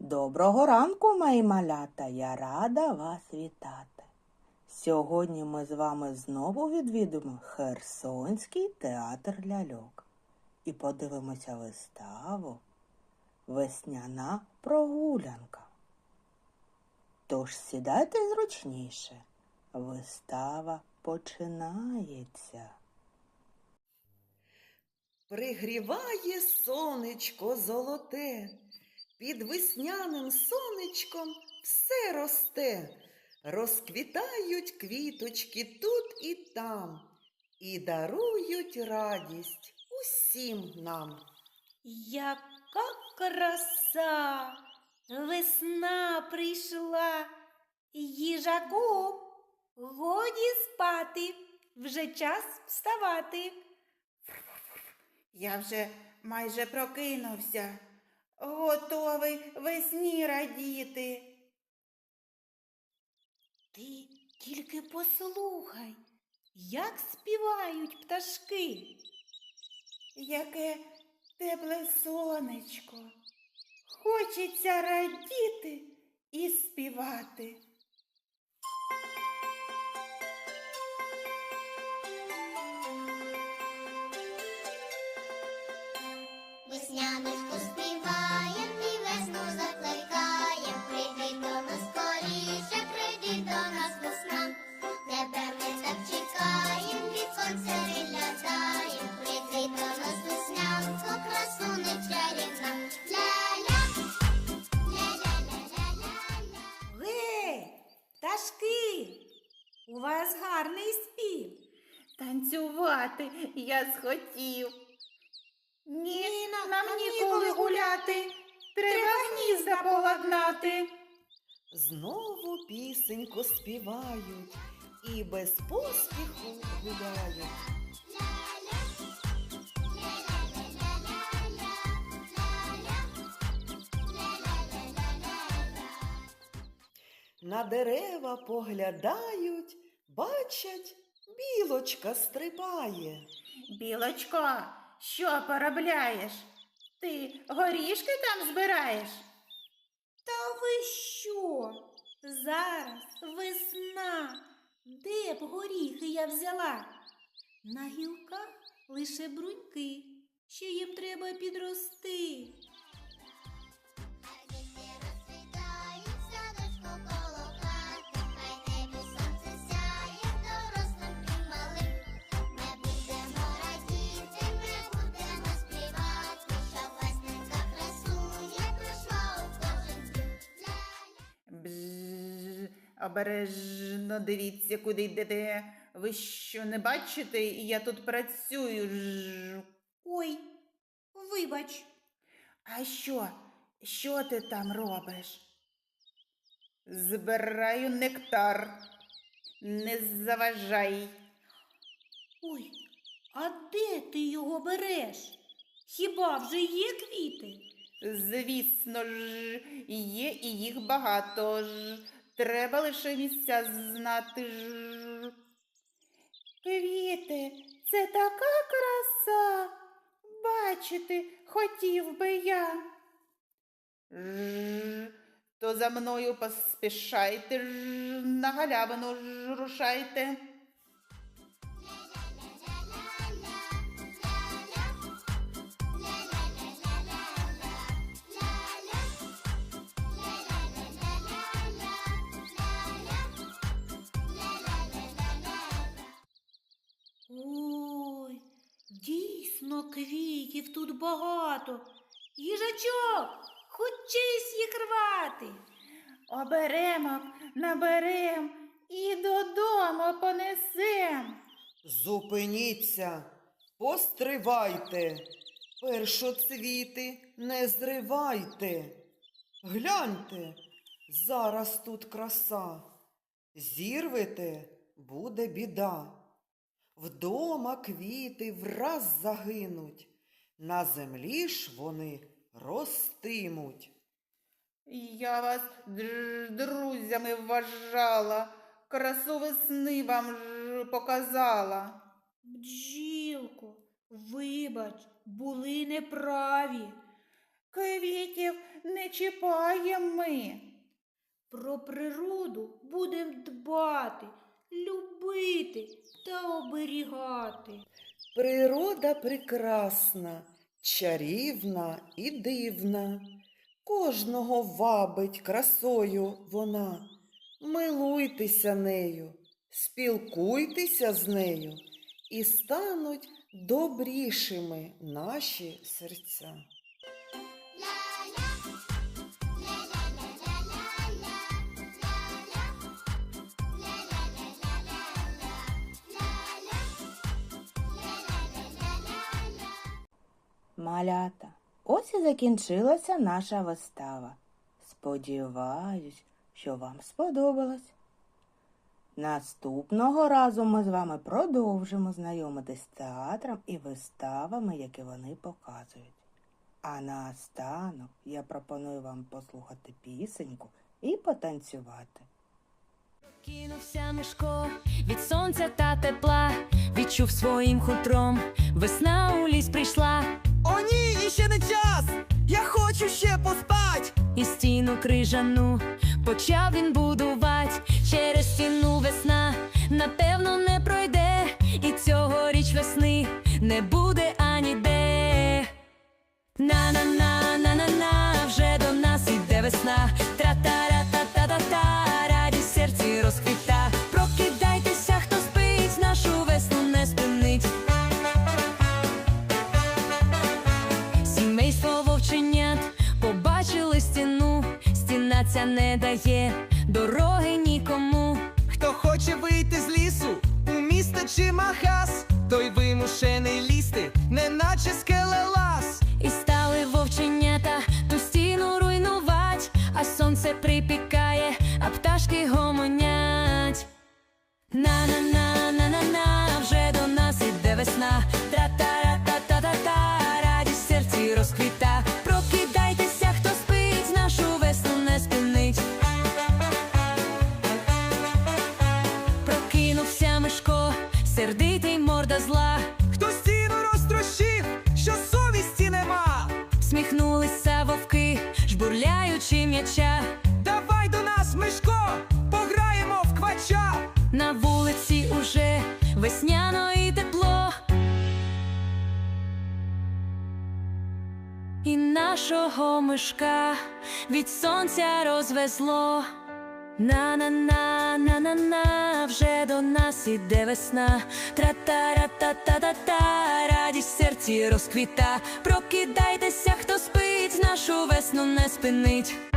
Доброго ранку, мої малята! Я рада вас вітати. Сьогодні ми з вами знову відвідимо Херсонський театр ляльок і подивимося виставу Весняна прогулянка. Тож сідайте зручніше. Вистава починається. Пригріває сонечко золоте, під весняним сонечком все росте, розквітають квіточки тут і там, і дарують радість усім нам. Яка краса! Весна прийшла, їжаку, годі спати, вже час вставати. Я вже майже прокинувся, готовий весні радіти. Ти тільки послухай, як співають пташки. Яке тепле сонечко. Хочеться радіти і співати. У вас гарний спів. Танцювати я схотів. Ні, нам ніколи гуляти. Треба гнізда поладнати. Знову пісеньку співають і без поспіху гуляють. На дерева поглядають, бачать, білочка стрибає. Білочко, що поробляєш? Ти горішки там збираєш? Та ви що? Зараз весна. Де б горіхи я взяла? На гілках лише бруньки, ще їм треба підрости. Обережно дивіться, куди йдете. Ви що не бачите? Я тут працюю. Ж. Ой, вибач, А що? Що ти там робиш? Збираю нектар. Не заважай. ой, а де ти його береш? Хіба вже є квіти? Звісно ж, є і їх багато ж. Треба лише місця знати ж. Квіти, це така краса. Бачити хотів би я. Ж, то за мною поспішайте ж, на галявину ж рушайте. Квітів тут багато. Їжачок, хочись їх рвати. Оберемок наберем і додому понесем. Зупиніться, постривайте, першоцвіти не зривайте. Гляньте, зараз тут краса. Зірвете, буде біда. Вдома квіти враз загинуть, на землі ж вони ростимуть. Я вас друзями вважала, красу весни вам ж показала. Бджілко, вибач, були неправі. Квітів не не чіпаєм ми. Про природу будем дбати, любити та оберігати. Природа прекрасна, чарівна і дивна. Кожного вабить красою вона. Милуйтеся нею, спілкуйтеся з нею, і стануть добрішими наші серця. Малята, ось і закінчилася наша вистава. Сподіваюсь, що вам сподобалось. Наступного разу ми з вами продовжимо знайомитись з театром і виставами, які вони показують. А наостанок я пропоную вам послухати пісеньку і потанцювати. Кинувся Мишко від сонця та тепла, відчув своїм хутром, весна у ліс прийшла, О ні, іще не час! Я хочу ще поспать! і стіну крижану почав він будувати. Через стіну весна, напевно, не пройде, і цьогоріч весни не буде ані де. На-на-на, на-на-на, стіна не дає дороги нікому. Хто хоче вийти з лісу, у місто чи махас, той вимушений лізти, неначе скелелаз. І стали вовченята ту стіну руйнувать, а сонце припікає, а пташки гомонять. На-на-на, Всміхнулися вовки, жбурляючи м'яча. Давай до нас, Мишко, пограємо в квача. На вулиці уже весняно і тепло. І нашого мишка від сонця розвезло. На-на-на, на-на-на, вже до нас іде весна. Тра-та-ра-та-та-та-та, радість серці розквіта. Прокидайтеся, нашу весну не спинить.